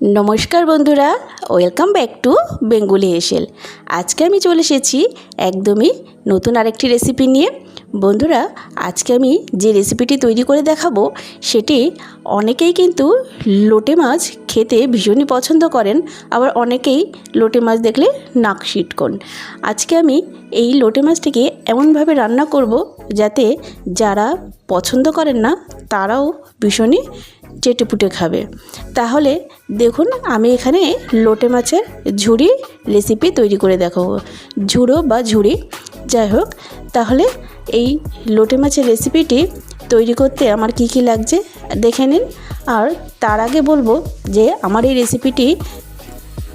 নমস্কার বন্ধুরা, welcome back to Bengali এসেল। আজকে আমি চলে এসেছি একদমই নতুন আরেকটি রেসিপি নিয়ে। বন্ধুরা, আজকে আমি যে রেসিপিটি তৈরি করে দেখাবো, সেটি অনেকেই কিন্তু লোটে মাছ খেতে ভীষণই পছন্দ করেন, আবার অনেকেই লোটে মাছ দেখলে নাক সিটকন। আজকে আমি এই লোটে মাছটিকে এমনভাবে রান্না করব, যাতে যারা পছন্দ করেন না, তারাও ভীষণই চেটেপুটে খাবে। তাহলে দেখুন আমি এখানে লোটে মাছের ঝুড়ি রেসিপি তৈরি করে দেখাবো। ঝুড়ো বা ঝুড়ি, যাই হোক, তাহলে এই লোটে মাছের রেসিপিটি তৈরি করতে আমার কি কি লাগছে দেখে নিন। আর তার আগে বলব যে আমার এই রেসিপিটি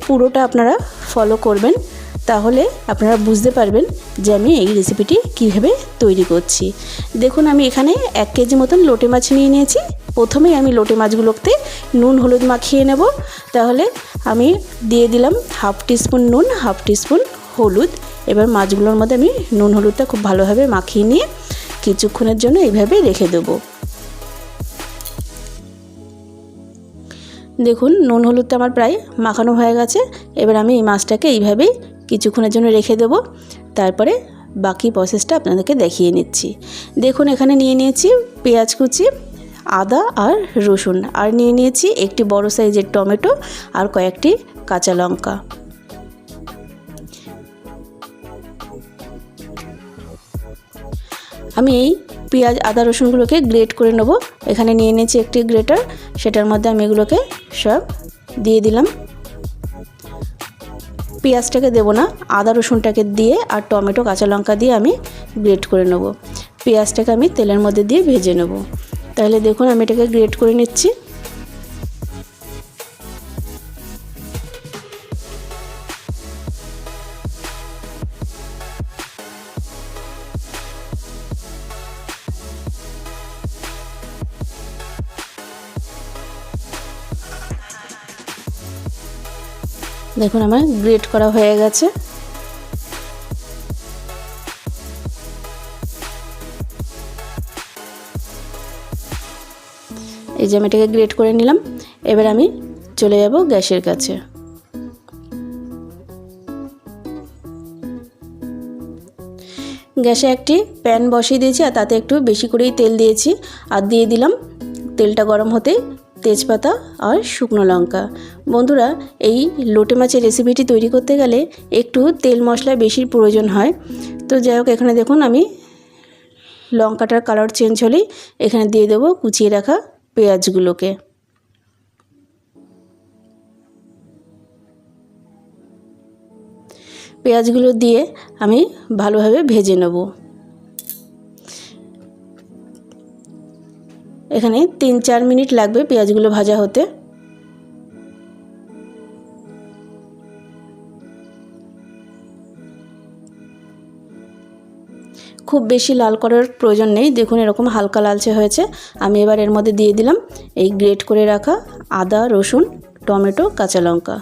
পুরোটা আপনারা ফলো করবেন। তাহলে আপনারা বুঝতে পারবেন যে আমি এই রেসিপিটি কীভাবে তৈরি করছি। দেখুন, আমি এখানে এক কেজি মতন লোটে মাছ নিয়ে নিয়েছি। প্রথমেই আমি লোটে মাছগুলোতে নুন, হলুদ মাখিয়ে নেব। তাহলে আমি দিয়ে দিলাম হাফ টিস্পুন নুন, হাফ টিস্পুন হলুদ। এবার মাছগুলোর মধ্যে আমি নুন, হলুদটা খুব ভালোভাবে মাখিয়ে নিয়ে কিছুক্ষণের জন্য এইভাবে রেখে দেবো। দেখুন, নুন, হলুদটা আমার প্রায় মাখানো হয়ে গেছে। এবার আমি এই মাছটাকে এইভাবেই কিছুক্ষণের জন্য রেখে দেব। তারপরে বাকি প্রসেসটা আপনাদেরকে দেখিয়ে নিচ্ছি। দেখুন, এখানে নিয়ে নিয়েছি পেঁয়াজ কুচি, আদা আর রসুন। আর নিয়ে নিয়েছি একটি বড় সাইজের টমেটো আর কয়েকটি কাঁচা লঙ্কা। আমি এই পেঁয়াজ, আদা, রসুনগুলোকে গ্রেট করে নেব। এখানে নিয়ে নিয়েছি একটি গ্রেটার সেটার মধ্যে আমি এগুলোকে সব দিয়ে দিলাম। পেঁয়াজটাকে দেবো না, আদা রসুনটাকে দিয়ে আর টমেটো, কাঁচা লঙ্কা দিয়ে আমি গ্রেট করে নেব। পেঁয়াজটাকে আমি তেলের মধ্যে দিয়ে ভেজে নেব। তাহলে দেখুন আমি এটাকে গ্রেট করে নিচ্ছি। দেখুন আমার গ্রেট করা হয়ে গেছে। এই যে আমি এটাকে গ্রেট করে নিলাম, এবার আমি চলে যাব গ্যাসের কাছে। গ্যাসে একটি প্যান বসিয়ে দিয়েছি আর তাতে একটু বেশি করেই তেল দিয়েছি। আর দিয়ে দিলাম, তেলটা গরম হতেই তেজপাতা আর শুকনো লঙ্কা। বন্ধুরা, এই লোটে মাছের রেসিপিটি তৈরি করতে গেলে একটু তেল মশলা বেশির প্রয়োজন হয়। তো যাই হোক, এখানে দেখুন আমি লঙ্কাটার কালার চেঞ্জ হলেই এখানে দিয়ে দেবো কুচিয়ে রাখা পেঁয়াজগুলোকে। পেঁয়াজগুলো দিয়ে আমি ভালোভাবে ভেজে নেব। এখানে তিন চার মিনিট লাগবে পেঁয়াজগুলো ভাজা হতে। খুব বেশি লাল করার প্রয়োজন নেই। দেখুন এরকম হালকা লালচে হয়েছে। আমি এবার এর মধ্যে দিয়ে দিলাম এই গ্রেট করে রাখা আদা, রসুন, টমেটো, কাঁচা লঙ্কা।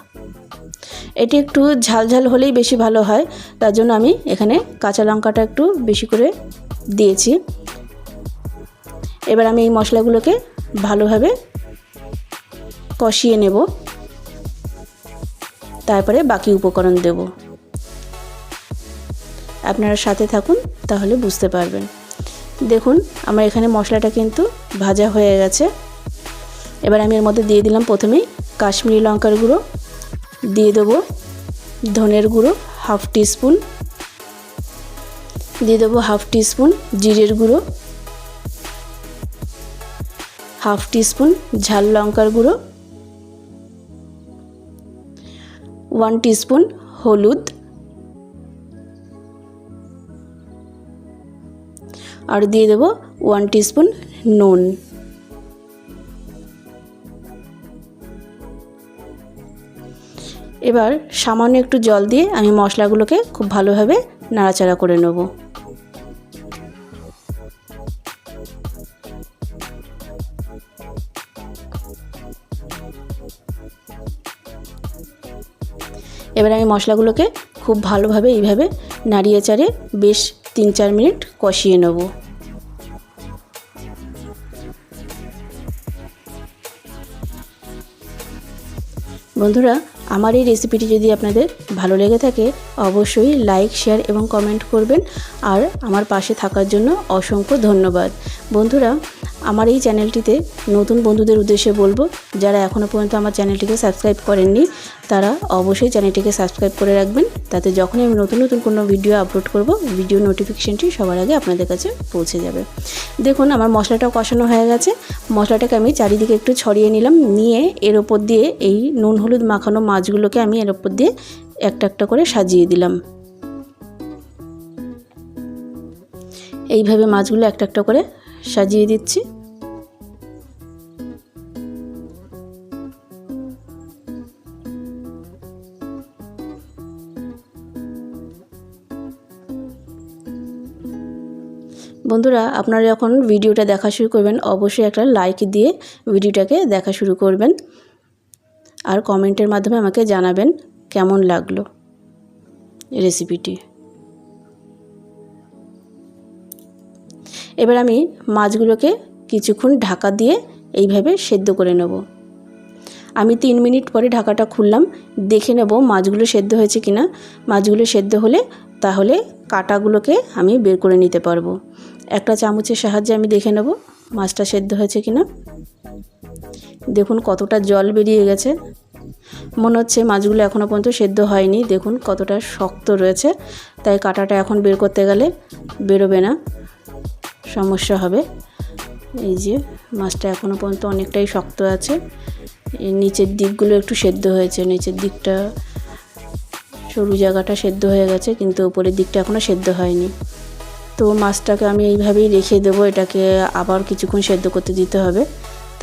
এটি একটু ঝাল ঝাল হলেই বেশি ভালো হয়। তার জন্য আমি এখানে কাঁচা লঙ্কাটা একটু বেশি করে দিয়েছি। এবার আমি এই মশলাগুলোকে ভালোভাবে কষিয়ে নেব। তারপরে বাকি উপকরণ দেব। আপনারা সাথে থাকুন, তাহলে বুঝতে পারবেন। দেখুন, আমার এখানে মশলাটা কিন্তু ভাজা হয়ে গেছে। এবার আমি এর মধ্যে দিয়ে দিলাম প্রথমেই কাশ্মীরি লঙ্কার গুঁড়ো। দিয়ে দেবো ধনের গুঁড়ো, হাফ টিস্পুন দিয়ে দেবো হাফ টিস্পুন জিরের গুঁড়ো। হাফ টিস্পুন ঝাল লঙ্কার গুঁড়ো, ওয়ান টিস্পুন হলুদ, আর দিয়ে দেবো ওয়ান টিস্পুন নুন। এবার সামান্য একটু জল দিয়ে আমি মশলাগুলোকে খুব ভালোভাবে নাড়াচাড়া করে নেব। এবার আমি মশলাগুলোকে খুব ভালোভাবে এইভাবে নাড়িয়ে চাড়িয়ে বেশ তিন চার মিনিট কষিয়ে নেব। বন্ধুরা, আমার এই রেসিপিটি যদি আপনাদের ভালো লেগে থাকে, অবশ্যই লাইক, শেয়ার এবং কমেন্ট করবেন। আর আমার পাশে থাকার জন্য অসংখ্য ধন্যবাদ। বন্ধুরা আমার এই চ্যানেলটিতে নতুন বন্ধুদের উদ্দেশ্যে বলব, যারা এখনও পর্যন্ত আমার চ্যানেলটিকে সাবস্ক্রাইব করেননি, তারা অবশ্যই চ্যানেলটিকে সাবস্ক্রাইব করে রাখবেন। তাতে যখনই আমি নতুন নতুন কোনো ভিডিও আপলোড করব, ভিডিও নোটিফিকেশানটি সবার আগে আপনাদের কাছে পৌঁছে যাবে। দেখুন, আমার মশলাটাও কষানো হয়ে গেছে। মশলাটাকে আমি চারিদিকে একটু ছড়িয়ে নিলাম, নিয়ে এর ওপর দিয়ে এই নুন হলুদ মাখানো মাছগুলোকে আমি এর ওপর দিয়ে একটা একটা করে সাজিয়ে দিলাম। এইভাবে মাছগুলো একটা একটা করে সাজিয়ে দিচ্ছি। বন্ধুরা, আপনারা যখন ভিডিওটা দেখা শুরু করবেন, অবশ্যই একটা লাইক দিয়ে ভিডিওটাকে দেখা শুরু করবেন। আর কমেন্টের মাধ্যমে আমাকে জানাবেন কেমন লাগল রেসিপিটি এবার আমি মাছগুলোকে কিছুক্ষণ ঢাকা দিয়ে এইভাবে সেদ্ধ করে নেব। আমি তিন মিনিট পরে ঢাকাটা খুললাম, দেখে নেব মাছগুলো সেদ্ধ হয়েছে কিনা। মাছগুলো সেদ্ধ হলে তাহলে কাটাগুলোকে আমি বের করে নিতে পারব। একটা চামচের সাহায্যে আমি দেখে নেব মাছটা সেদ্ধ হয়েছে কিনা। দেখুন কতটা জল বেরিয়ে গেছে। মনে হচ্ছে মাছগুলো এখনও পর্যন্ত সেদ্ধ হয়নি। দেখুন কতটা শক্ত রয়েছে। তাই কাটাটা এখন বের করতে গেলে বেরোবে না। সমস্যা হবে। এই যে মাছটা এখনও পর্যন্ত অনেকটাই শক্ত আছে। নিচের দিকগুলো একটু সেদ্ধ হয়েছে। নিচের দিকটা সরু জায়গাটা সেদ্ধ হয়ে গেছে, কিন্তু উপরের দিকটা এখনও সেদ্ধ হয়নি। তো মাছটাকে আমি এইভাবেই রেখে দেবো। এটাকে আবার কিছুক্ষণ সেদ্ধ করতে দিতে হবে।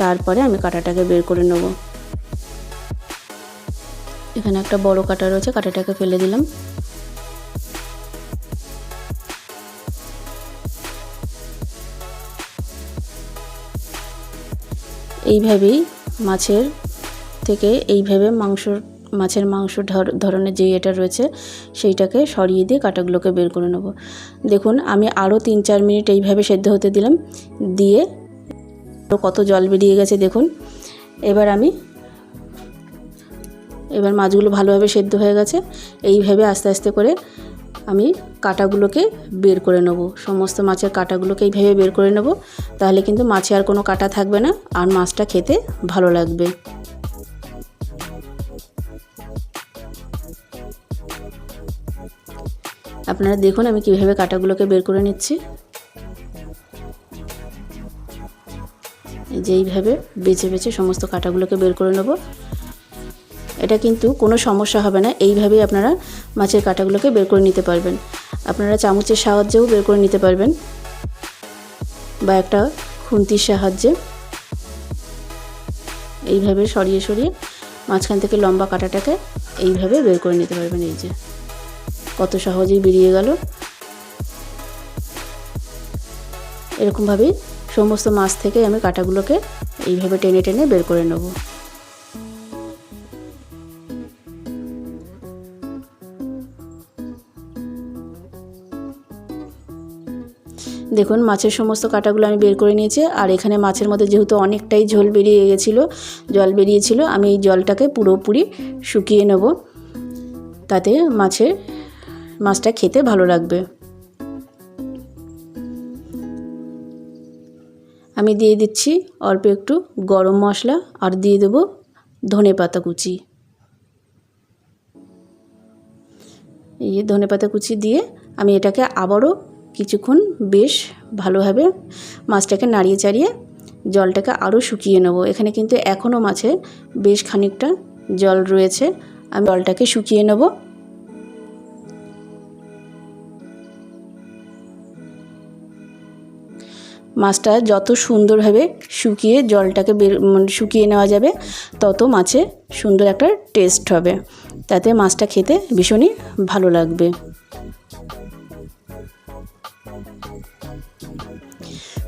তারপরে আমি কাঁটাটাকে বের করে নেব। এখানে একটা বড় কাটা রয়েছে, কাঁটাটাকে ফেলে দিলাম। এইভাবেই মাছের থেকে এইভাবে মাংস মাছের মাংস ধরনের যে এটা রয়েছে, সেইটাকে সরিয়ে দিয়ে কাটাগুলোকে বের করে নেব। দেখুন, আমি আরও তিন চার মিনিট এইভাবে সেদ্ধ হতে দিলাম। দিয়ে কত জল বেরিয়ে গেছে, দেখুন। এবার আমি, এবার মাছগুলো ভালোভাবে সেদ্ধ হয়ে গেছে। এইভাবে আস্তে আস্তে করে আমি কাটাগুলোকে বের করে নেব। সমস্ত মাছের কাটাগুলোকে এইভাবে বের করে নেব। তাহলে কিন্তু মাছে আর কোনো কাটা থাকবে না, আর মাছটা খেতে ভালো লাগবে। আপনারা দেখুন আমি কীভাবে কাটাগুলোকে বের করে নিচ্ছি। যেইভাবে বেছে বেছে সমস্ত কাটাগুলোকে বের করে নেব। এটা কিন্তু কোনো সমস্যা হবে না, এইভাবেই আপনারা মাছের কাটাগুলোকে বের করে নিতে পারবেন। আপনারা চামচের সাহায্যেও বের করে নিতে পারবেন। বা একটা খুন্তির সাহায্যে। এইভাবে সরিয়ে সরিয়ে মাঝখান থেকে লম্বা কাটাটাকে এইভাবে বের করে নিতে পারবেন, এই যে। কত সহজেই বেরিয়ে গেল। এরকমভাবেই সমস্ত মাছ থেকে আমি কাটাগুলোকে এইভাবে টেনে টেনে বের করে নেব। দেখুন, মাছের সমস্ত কাটাগুলো আমি বের করে নিয়েছি, আর এখানে মাছের মধ্যে যেহেতু অনেকটাই ঝোল বেরিয়ে গেছিল, জল বেরিয়েছিল, আমি এই জলটাকে পুরোপুরি শুকিয়ে নেব। তাতে মাছের মাছটা খেতে ভালো লাগবে। আমি দিয়ে দিচ্ছি অল্প একটু গরম মশলা আর দিয়ে দেবো ধনে পাতা কুচি। এই ধনে পাতা কুচি দিয়ে আমি এটাকে আবারও কিছুক্ষণ বেশ ভালোভাবে মাছটাকে নাড়িয়ে চাড়িয়ে জলটাকে আরও শুকিয়ে নেব। এখানে কিন্তু এখনও মাছে বেশ খানিকটা জল রয়েছে। আমি জলটাকে শুকিয়ে নেব। মাছটা যত সুন্দরভাবে শুকিয়ে জলটাকে বের মানে শুকিয়ে নেওয়া যাবে, তত মাছে সুন্দর একটা টেস্ট হবে। তাতে মাছটা খেতে ভীষণই ভালো লাগবে।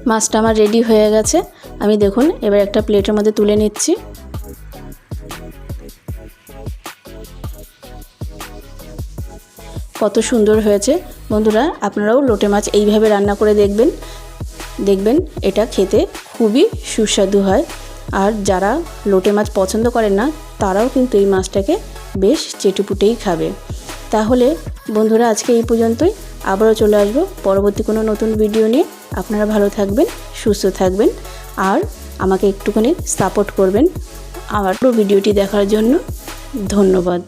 মাছটা আমার রেডি হয়ে গেছে। আমি দেখুন, এবার একটা প্লেটের মধ্যে তুলে নিচ্ছি। কত সুন্দর হয়েছে। বন্ধুরা, আপনারাও লোটে মাছ এইভাবে রান্না করে দেখবেন। দেখবেন এটা খেতে খুবই সুস্বাদু হয়। আর যারা লোটে মাছ পছন্দ করেন না, তারাও কিন্তু এই মাছটাকে বেশ চেটেপুটেই খাবে। তাহলে বন্ধুরা, আজকে এই পর্যন্তই। আবারও চলে আসব পরবর্তী কোনো নতুন ভিডিও নিয়ে। আপনারা ভালো থাকবেন, সুস্থ থাকবেন, আর আমাকে একটুখানি সাপোর্ট করবেন। আমার ভিডিওটি দেখার জন্য ধন্যবাদ।